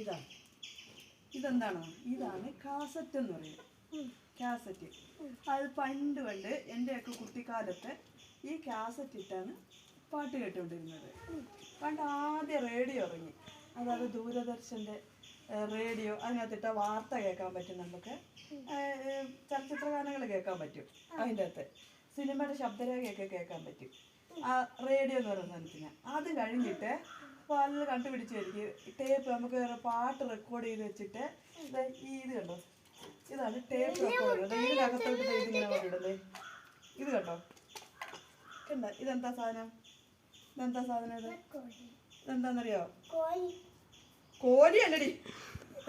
ഇതാണ് ഇതെന്താണോ? ഇതാണ് കാസറ്റ് എന്ന് പറയുന്നത് കാസറ്റ്. അത് പണ്ട് പണ്ട് എന്റെയൊക്കെ കുട്ടിക്കാലത്ത് ഈ കാസറ്റ് ഇട്ടാണ് പാട്ട് കേട്ടുകൊണ്ടിരുന്നത് പണ്ട് ആദ്യം റേഡിയോ ഇറങ്ങി. അതായത് ദൂരദർശന്റെ റേഡിയോ അതിനകത്തിട്ട വാർത്ത കേൾക്കാൻ പറ്റും നമുക്ക്. ചലച്ചിത്ര ഗാനങ്ങൾ കേൾക്കാൻ പറ്റും അതിന്റെ അകത്ത്. സിനിമയുടെ ശബ്ദരേഖയൊക്കെ കേൾക്കാൻ പറ്റും. ആ റേഡിയോ എന്ന് പറയുന്ന സാധനത്തിന്. അത് കഴിഞ്ഞിട്ട് പല കണ്ടുപിടിച്ചായിരിക്കും ടേപ്പ് നമുക്ക് വേറെ പാട്ട് റെക്കോർഡ് ചെയ്ത് വെച്ചിട്ട് ഈ ഇത് കണ്ടോ? ഇതാണ് ടേപ്പ് റെക്കോർഡ് ഇതിനകത്തോട്ട് ഇതിങ്ങനെ വന്നിടുന്നത് ഇത് കണ്ടോ? കണ്ട? ഇതെന്താ സാധനം? ഇതെന്താ സാധനം ഇത്? ഇതെന്താന്നറിയോ? കോലി അല്ലടി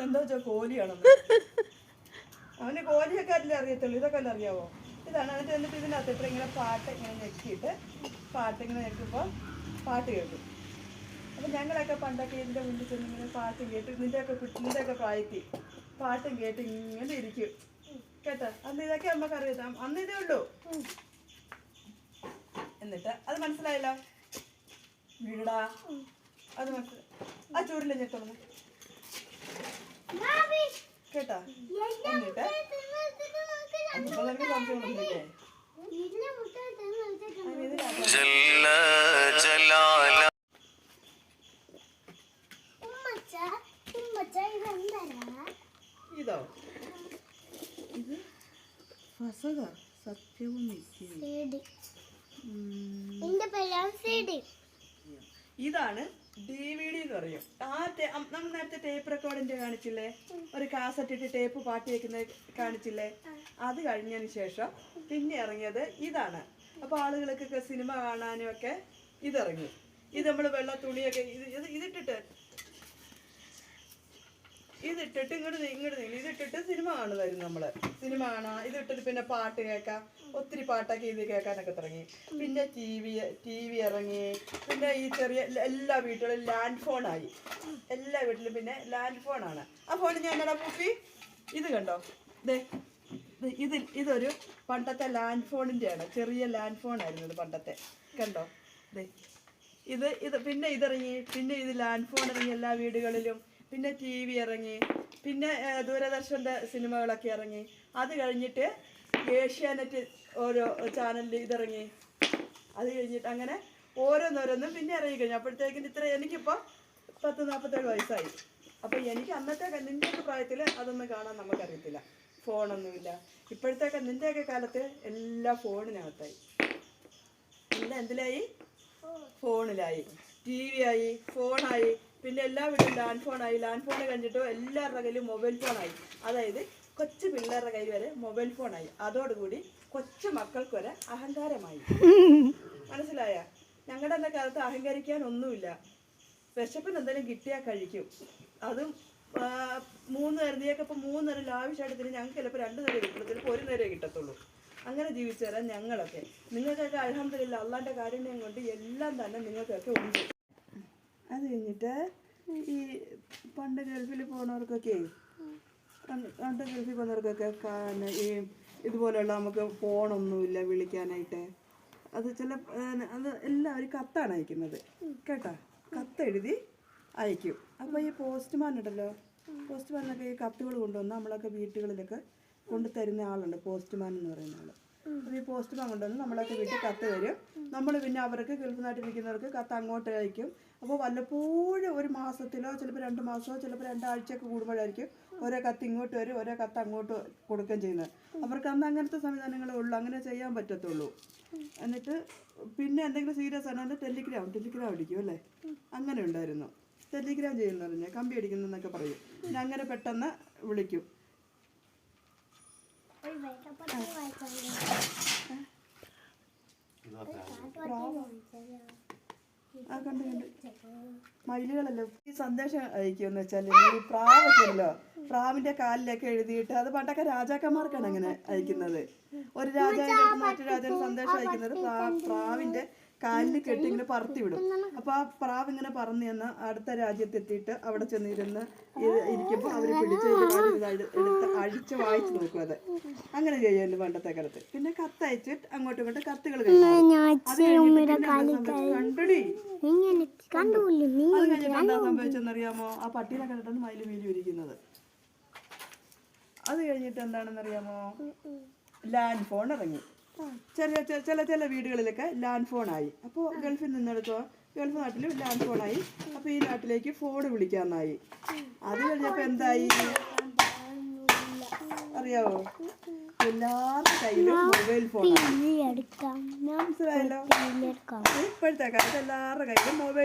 എന്താ വെച്ചാ കോലിയാണെന്ന് അവന് കോലിയൊക്കെ അല്ലേ അറിയത്തുള്ളൂ? ഇതൊക്കെ അല്ലേ അറിയാവോ? ഇതാണ്. എന്നിട്ട് എന്നിട്ട് ഇതിനകത്തിട്ട് ഇങ്ങനെ പാട്ട് ഇങ്ങനെ ഞെക്കിയിട്ട് പാട്ട് ഇങ്ങനെ ഞെക്കുമ്പോൾ പാട്ട് കേൾക്കും. അപ്പം ഞങ്ങളൊക്കെ പണ്ടൊക്കെ ഇതിന്റെ മുന്നിൽ ചെന്ന് ഇങ്ങനെ പാട്ടും കേട്ട് നിന്റെയൊക്കെ കുട്ടി നിന്റെയൊക്കെ പ്രായത്തിൽ പാട്ടും കേട്ട് ഇങ്ങനെ ഇരിക്കും. കേട്ടോ? അന്ന് ഇതൊക്കെ നമുക്ക് അറിയാം. അന്ന് ഇതേ ഉള്ളൂ. എന്നിട്ട് അത് മനസ്സിലായല്ലോ? വീടാ. അത് മനസ്സിലായി. ആ ചൂടില്ല ഞാൻ തുറന്നു. കേട്ടാ? എന്നിട്ട് അപ്പൊ ഇതോ? ഇത് ഫസക സത്യവും ഇതാണ് ഡി വി ഡി എന്ന് പറയും. ആ നമ്മൾ നേരത്തെ ടേപ്പ് റെക്കോർഡിന്റെ കാണിച്ചില്ലേ? ഒരു കാസറ്റ് ഇട്ട് ടേപ്പ് പാട്ട് വെക്കുന്ന കാണിച്ചില്ലേ? അത് കഴിഞ്ഞതിന് ശേഷം പിന്നെ ഇറങ്ങിയത് ഇതാണ്. അപ്പൊ ആളുകൾക്കൊക്കെ സിനിമ കാണാനും ഒക്കെ ഇതിറങ്ങി. ഇത് നമ്മൾ വെള്ള തുണിയൊക്കെ ഇത് ഇത് ഇതിട്ടിട്ട് ഇങ്ങോട്ട് ഇങ്ങോട്ട് നീങ്ങി ഇതിട്ടിട്ട് സിനിമ കാണുമായിരുന്നു നമ്മൾ. സിനിമ കാണാം ഇതിട്ടിട്ട് പിന്നെ പാട്ട് കേൾക്കാം. ഒത്തിരി പാട്ടൊക്കെ ഇത് കേൾക്കാനൊക്കെ തുടങ്ങി. പിന്നെ ടി വി ടി വി ഇറങ്ങി. പിന്നെ ഈ ചെറിയ എല്ലാ വീട്ടിലും ലാൻഡ് ഫോണായി എല്ലാ വീട്ടിലും പിന്നെ ലാൻഡ് ഫോണാണ് ആ ഫോണിൽ ഞാൻ എന്നാ പൂപ്പി? ഇത് കണ്ടോ? ദേ ഇത് ഇതൊരു പണ്ടത്തെ ലാൻഡ് ഫോണിന്റെയാണ് ചെറിയ ലാൻഡ് ഫോൺ ആയിരുന്നു ഇത് പണ്ടത്തെ. കണ്ടോ? ദേ ഇത് ഇത് പിന്നെ ഇതിറങ്ങി. പിന്നെ ഇത് ലാൻഡ് ഫോൺ ഇറങ്ങി എല്ലാ വീടുകളിലും. പിന്നെ ടി വി ഇറങ്ങി പിന്നെ ദൂരദർശന്റെ സിനിമകളൊക്കെ ഇറങ്ങി. അത് കഴിഞ്ഞിട്ട് ഏഷ്യാനെറ്റ് ഓരോ ചാനലിൽ ഇതിറങ്ങി. അത് കഴിഞ്ഞിട്ട് അങ്ങനെ ഓരോന്നോരോന്നും പിന്നെ ഇറങ്ങി കഴിഞ്ഞു. അപ്പോഴത്തേക്കും ഇത്ര എനിക്കിപ്പോൾ പത്ത് നാൽപ്പത്തേഴ് വയസ്സായി. അപ്പോൾ എനിക്ക് അന്നത്തെ നിന്റെ നിന്റെയൊക്കെ പ്രായത്തിൽ അതൊന്നും കാണാൻ നമുക്കറിയത്തില്ല. ഫോണൊന്നുമില്ല. ഇപ്പോഴത്തേക്ക് നിന്റെയൊക്കെ കാലത്ത് എല്ലാ ഫോണിനകത്തായി. എല്ലാം എന്തിലായി? ഫോണിലായി. ടി വി ആയി ഫോണായി. പിന്നെ എല്ലാ വീട്ടിലും ലാൻഡ് ഫോണായി ലാൻഡ് ഫോൺ കഴിഞ്ഞിട്ട് എല്ലാവരുടെ കയ്യിലും മൊബൈൽ ഫോണായി അതായത് കൊച്ചു പിള്ളേരുടെ കയ്യിൽ വരെ മൊബൈൽ ഫോണായി അതോടുകൂടി കൊച്ചു മക്കൾക്ക് വരെ അഹങ്കാരമായി. മനസ്സിലായ? ഞങ്ങളുടെ കാലത്ത് അഹങ്കരിക്കാൻ ഒന്നുമില്ല. വിശപ്പിന് എന്തെങ്കിലും കിട്ടിയാൽ കഴിക്കും. അതും മൂന്ന് നേരം ഇപ്പം മൂന്ന് നേരം ലാവിഷായിട്ട് തിരി ഞങ്ങൾക്ക് ചിലപ്പോൾ രണ്ട് നേരം കിട്ടുള്ളൂ ചിലപ്പോൾ ഒരു നേരമേ കിട്ടത്തുള്ളൂ. അങ്ങനെ ജീവിച്ചു തരാൻ ഞങ്ങളൊക്കെ. നിങ്ങൾക്കൊക്കെ അലഹമില്ല അള്ളാന്റെ കാരുണ്യം കൊണ്ട് എല്ലാം തന്നെ നിങ്ങൾക്കൊക്കെ ഉണ്ട്. അത് കഴിഞ്ഞിട്ട് ഈ പണ്ട് ഗൾഫിൽ പോകുന്നവർക്കൊക്കെ പണ്ട് ഗൾഫിൽ പോകുന്നവർക്കൊക്കെ ഈ ഇതുപോലെയുള്ള നമുക്ക് ഫോണൊന്നുമില്ല വിളിക്കാനായിട്ട്. അത് ചില അത് എല്ലാവരും കത്താണ് അയക്കുന്നത്. കേട്ടോ? കത്തെഴുതി അയക്കും. അപ്പോൾ ഈ പോസ്റ്റ്മാൻ ഉണ്ടല്ലോ? പോസ്റ്റ്മാനൊക്കെ ഈ കത്തുകൾ കൊണ്ടുവന്ന് നമ്മളൊക്കെ വീട്ടുകളിലൊക്കെ കൊണ്ടുതരുന്ന ആളുണ്ട് പോസ്റ്റ്മാൻ എന്ന് പറയുന്ന ആൾ ഈ പോസ്റ്റ്മാൻ കൊണ്ടുവന്ന് നമ്മളൊക്കെ വീട്ടിൽ കത്ത് തരും. നമ്മൾ പിന്നെ അവർക്ക് ഗൾഫ് നാട്ടിൽ നിൽക്കുന്നവർക്ക് കത്ത് അങ്ങോട്ട് അയക്കും. അപ്പോൾ വല്ലപ്പോഴും ഒരു മാസത്തിലോ ചിലപ്പോൾ രണ്ട് മാസമോ ചിലപ്പോൾ രണ്ടാഴ്ചയൊക്കെ കൂടുമ്പോഴായിരിക്കും ഓരോ കത്ത് ഇങ്ങോട്ട് വരും ഓരോ കത്ത് അങ്ങോട്ട് കൊടുക്കുകയും ചെയ്യുന്നത്. അവർക്ക് അന്ന് അങ്ങനത്തെ സംവിധാനങ്ങളേ ഉള്ളൂ അങ്ങനെ ചെയ്യാൻ പറ്റത്തുള്ളൂ. എന്നിട്ട് പിന്നെ എന്തെങ്കിലും സീരിയസ് ആണെങ്കിൽ ടെലിഗ്രാം ടെലിഗ്രാം അടിക്കും അല്ലേ? അങ്ങനെ ഉണ്ടായിരുന്നു. ടെലിഗ്രാം ചെയ്യുന്ന കമ്പി അടിക്കുന്നതെന്നൊക്കെ പറയും. അങ്ങനെ പെട്ടെന്ന് വിളിക്കും. മയിലുകളല്ലേ? ഈ സന്ദേശം അയക്കുമെന്ന് വെച്ചാൽ ഈ പ്രാവൊക്കെ ഉണ്ടല്ലോ പ്രാവിന്റെ കാലിലൊക്കെ എഴുതിയിട്ട് അത് പണ്ടൊക്കെ രാജാക്കന്മാർക്കാണ് അങ്ങനെ അയക്കുന്നത്. ഒരു രാജാവിന്റെ മറ്റു രാജാവിന് സന്ദേശം അയക്കുന്നത് പ്രാവിന്റെ കാലിൽ കെട്ടി ഇങ്ങനെ പറത്തി വിടും. അപ്പൊ ആ പ്രാവ് ഇങ്ങനെ പറന്ന് ചെന്ന് അടുത്ത രാജ്യത്തെത്തിയിട്ട് അവിടെ ചെന്നിരുന്ന് ഇത് ഇരിക്കുമ്പോൾ അവർ പിടിച്ച് എടുത്ത് അഴിച്ച് വായിച്ചു നോക്കും അത്. അങ്ങനെ ചെയ്യുമല്ലോ പണ്ടത്തെ കാലത്ത്. പിന്നെ കത്തയച്ചിട്ട് അങ്ങോട്ടും ഇങ്ങോട്ടും കത്തുകൾ കണ്ടുടി? അത് കഴിഞ്ഞിട്ട് എന്താ സംഭവിച്ചെന്നറിയാമോ? ആ പട്ടീനെ കണ്ടിട്ടാണ് മയിൽ മീലി ഇരിക്കുന്നത് അത് കഴിഞ്ഞിട്ട് എന്താണെന്നറിയാമോ? ലാൻഡ് ഫോൺ ഇറങ്ങി ചില ചില- ചില വീടുകളിലൊക്കെ ലാൻഡ് ഫോണായി ആയി. അപ്പോൾ ഗൾഫിൽ നിന്നെടുത്തോ ഗൾഫ് നാട്ടിൽ ലാൻഡ് ഫോണായി അപ്പോൾ ഈ നാട്ടിലേക്ക് ഫോൺ വിളിക്കാന്നായി. അത് കഴിഞ്ഞപ്പോൾ എന്തായി? അറിയാവോ? എല്ലാവരുടെ കയ്യിലും മൊബൈൽ ഫോൺ മനസ്സിലായല്ലോ? ഇപ്പോഴത്തെ കാലത്ത് എല്ലാവരുടെ കയ്യിലും മൊബൈൽ